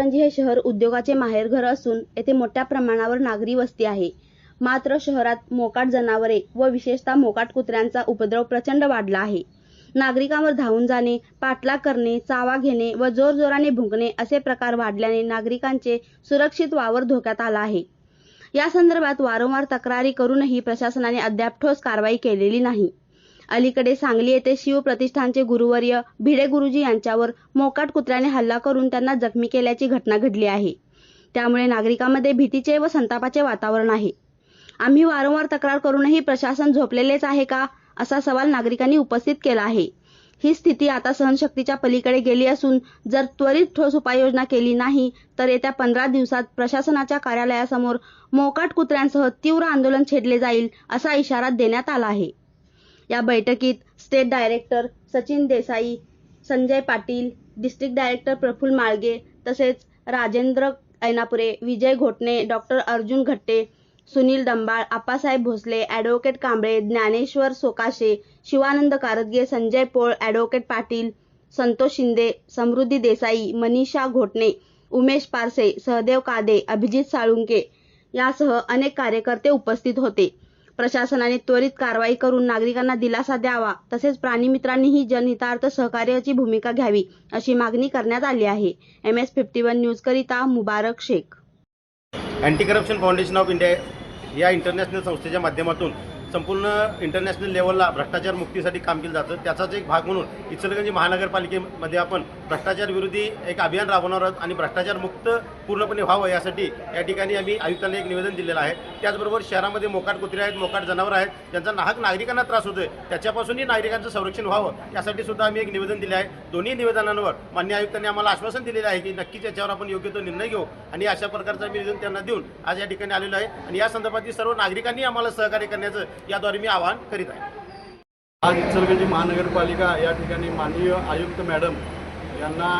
हे शहर उद्योगाचे माहेरघर असून येथे मोठ्या प्रमाणावर नागरी वस्ती आहे. मात्र शहरात मोकाट जनावरे व विशेषतः मोकाट कुत्र्यांचा उपद्रव प्रचंड वाढला आहे. नागरिकांवर धावून जाणे पाठलाग करणे चावा घेणे व जोरजोराने भुंकणे असे प्रकार वाढल्याने नागरिकांचे सुरक्षित वावर धोक्यात आला आहे. या संदर्भात वारंवार तक्रारी करूनही प्रशासनाने अद्याप ठोस कारवाई केलेली नाही. अलीकडे सांगली येथे शिवप्रतिष्ठानचे गुरुवर्य भिडे गुरुजी यांच्यावर मोकाट कुत्र्याने हल्ला करून त्यांना जखमी केल्याची घटना घडली आहे. त्यामुळे नागरिकांमध्ये भीतीचे व संतापाचे वातावरण आहे. आम्ही वारंवार तक्रार करूनही प्रशासन झोपलेलेच आहे का असा सवाल नागरिकांनी उपस्थित केला आहे. ही स्थिती आता सहनशक्तीच्या पलीकडे गेली असून जर त्वरित ठोस उपाययोजना केली नाही तर येत्या पंधरा दिवसात प्रशासनाच्या कार्यालयासमोर मोकाट कुत्र्यांसह तीव्र आंदोलन छेडले जाईल असा इशारा देण्यात आला आहे. या बैठकीत state director Sachin Desai Sanjay Patil district director Prafull Malge तसेच Rajendra Ainapure Vijay Ghotne doctor Arjun Ghatte Sunil Dambal Appasaheb Bhosale advocate Kamble Dnyaneshwar Sokashe Shivanand Kardage Sanjay Pol advocate Patil Santosh Shinde Samruddhi Desai Manisha Ghotne Umesh Parse Sahadev Kade Abhijit Salunke यासह अनेक कार्यकर्ते उपस्थित होते. प्रशासनाने त्वरित कारवाई करून नागरिकांना दिलासा द्यावा. तसेच प्राणीमित्रांनीही जनहितार्थ सहकार्याची भूमिका घ्यावी अशी मागणी करण्यात आली आहे. M S fifty one न्यूजकरिता Mubarak Shaikh. Anti corruption foundation of India या इंटरनॅशनल संस्थेच्या माध्यमातून संपूर्ण इंटरनॅशनल लेवलला भ्रष्टाचार मुक्तीसाठी काम केलं जातं. त्याचाच एक भाग म्हणून इचलगंजी महानगरपालिकेमध्ये आपण भ्रष्टाचार विरोधी एक अभियान राबवणार आहोत आणि भ्रष्टाचार मुक्त पूर्णपणे व्हावं यासाठी या ठिकाणी आम्ही आयुक्तांना एक निवेदन दिलेलं आहे. त्याचबरोबर शहरामध्ये मोकाट कुत्रे आहेत मोकाट जनावर आहेत ज्यांचा नाहक नागरिकांना त्रास होतोय त्याच्यापासूनही नागरिकांचं संरक्षण व्हावं यासाठी सुद्धा आम्ही एक निवेदन दिले आहे. दोन्ही निवेदनांवर मान्य आयुक्तांनी आम्हाला आश्वासन दिलेलं आहे की नक्कीच याच्यावर आपण योग्य तो निर्णय घेऊ आणि अशा प्रकारचं निवेदन त्यांना देऊन आज या ठिकाणी आलेलो आहे. आणि या संदर्भातील सर्व नागरिकांनी आम्हाला सहकार्य करण्याचं याद्वारे मी आवाहन करीत आहे. आज इचलकरंजी महानगरपालिका या ठिकाणी माननीय आयुक्त मॅडम यांना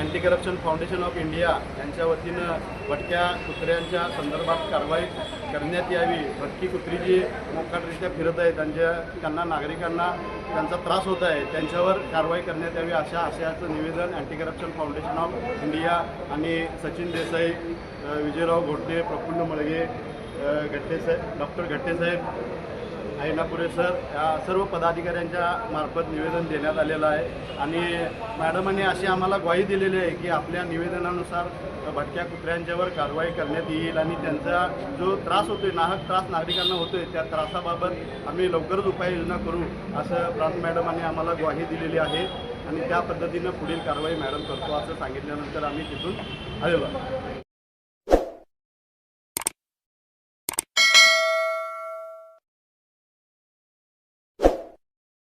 anti corruption foundation of India यांच्या वतीनं भटक्या कुत्र्यांच्या संदर्भात कारवाई करण्यात यावी. भटकी कुत्री जी मोकाटरित्या फिरत आहे त्यांच्या त्यांना नागरिकांना त्यांचा त्रास होत आहे त्यांच्यावर कारवाई करण्यात यावी अशा आशयाचं निवेदन anti corruption foundation of India आणि सचिन देसाई विजयराव घोटणे प्रफुल्ल मळगे अ, साहेब डॉक्टर गट्टे साहेब ऐनापुरे सर या सर्व पदाधिकाऱ्यांच्या मार्फत निवेदन देण्यात आलेलं आहे. आणि मॅडमांनी अशी आम्हाला ग्वाही दिलेली आहे की आपल्या निवेदनानुसार भटक्या कुत्र्यांच्यावर कारवाई करण्यात येईल आणि त्यांचा जो त्रास होतोय नाहक त्रास नागरिकांना होतोय त्या त्रासाबाबत आम्ही लवकरच उपाययोजना करू असं प्रांत मॅडमांनी आम्हाला ग्वाही दिलेली आहे. आणि त्या पद्धतीनं पुढील कारवाई मॅडम करतो असं सांगितल्यानंतर आम्ही तिथून आलेलो